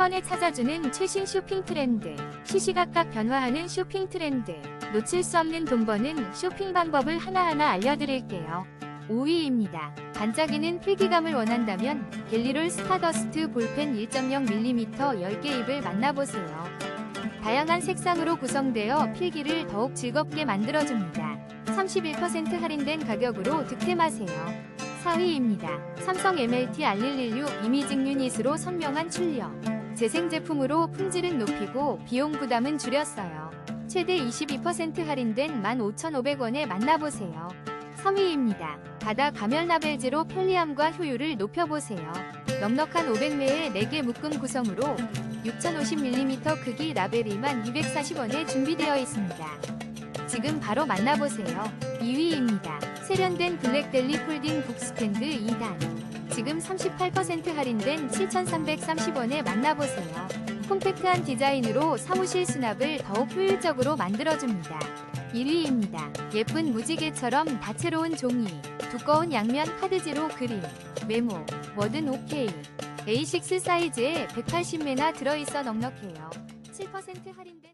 번에 찾아주는 최신 쇼핑 트렌드, 시시각각 변화하는 쇼핑 트렌드, 놓칠 수 없는 돈 버는 쇼핑 방법을 하나하나 알려드릴게요. 5위입니다. 반짝이는 필기감을 원한다면 갤리롤 스타더스트 볼펜 1.0mm 10개 입을 만나보세요. 다양한 색상으로 구성되어 필기를 더욱 즐겁게 만들어줍니다. 31% 할인된 가격으로 득템하세요. 4위입니다. 삼성 MLT R116 이미징 유닛으로 선명한 출력. 재생 제품으로 품질은 높이고 비용 부담은 줄였어요. 최대 22% 할인된 15,500원에 만나보세요. 3위입니다. 바다 가면 라벨즈로 편리함과 효율을 높여보세요. 넉넉한 500매의 4개 묶음 구성으로 6050mm 크기 라벨이만 240원에 준비되어 있습니다. 지금 바로 만나보세요. 2위입니다. 세련된 블랙델리 폴딩 북스탠드 2단. 지금 38% 할인된 7,330원에 만나보세요. 콤팩트한 디자인으로 사무실 수납을 더욱 효율적으로 만들어줍니다. 1위입니다. 예쁜 무지개처럼 다채로운 종이, 두꺼운 양면 카드지로 그림, 메모, 뭐든 오케이. A6 사이즈에 180매나 들어있어 넉넉해요. 7% 할인된